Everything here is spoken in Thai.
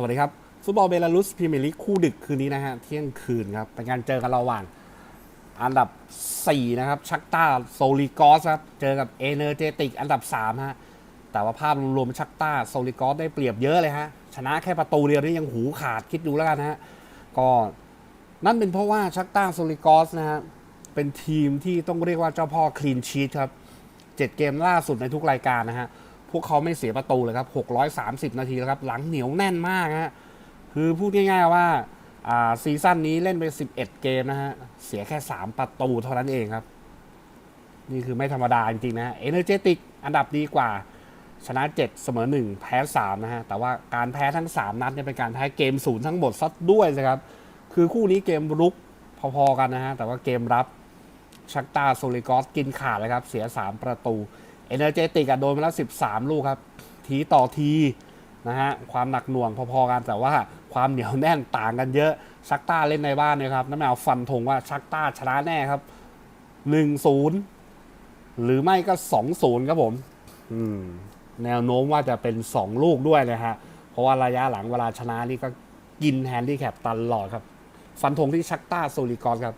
สวัสดีครับ ฟุตบอลเบลารุสพรีเมียร์ลีกคู่ดึกคืนนี้นะฮะ เที่ยงคืนครับ เป็นการเจอกันระหว่าง อันดับ 4 นะครับ ชักตาโซลิกอสครับ เจอกับเอเนอร์เจติกอันดับ 3 ฮะ แต่ว่าภาพรวมชักตาโซลิกอสได้เปรียบเยอะเลยฮะ ชนะแค่ประตูเดียวนี่ยังหูขาดคิดดูแล้วกันฮะ ก็นั่นเป็นเพราะว่าชักตาโซลิกอสนะฮะ เป็นทีมที่ต้องเรียกว่าเจ้าพ่อคลีนชีตครับเจ็ดเกมล่าสุดในทุกรายการนะฮะ พวกเขาไม่เสียประตูเลยครับ 630 นาทีแล้วครับ หลังเหนียวแน่นมากฮะ คือพูดง่ายๆว่าซีซั่นนี้เล่นไป 11 เกมนะฮะ เสียแค่ 3 ประตูเท่านั้นเองครับ นี่คือไม่ธรรมดาจริงๆนะเอเนอร์เจติกอันดับดีกว่า ชนะ 7 เสมอ 1 แพ้ 3 นะฮะ แต่ว่าการแพ้ทั้ง 3 นัดเนี่ยเป็นการแพ้เกมศูนย์ทั้งหมดซะด้วยนะครับ คือคู่นี้เกมรุกพอๆกันนะฮะ แต่ว่าเกมรับชักตาโซลิกอสกินขาดเลยครับ เสีย 3 ประตู เอเนอร์เจติกอะโดนมาแล้ว 13 ลูกครับ ทีต่อทีนะฮะความหนักหน่วงพอๆกันแต่ว่าความเหนียวแน่นต่างกันเยอะชักต้าเล่นในบ้านเนี่ยครับน้ำแมวฟันธงว่าชักต้าชนะแน่ครับ 1-0 หรือไม่ก็ 2-0 ครับผม อืมแนวโน้มว่าจะเป็น 2 ลูกด้วยนะฮะ เพราะว่าระยะหลังเวลาชนะนี่ก็กินแฮนดี้แคปตลอดครับ ฟันธงที่ชักต้าโซลิกอสครับ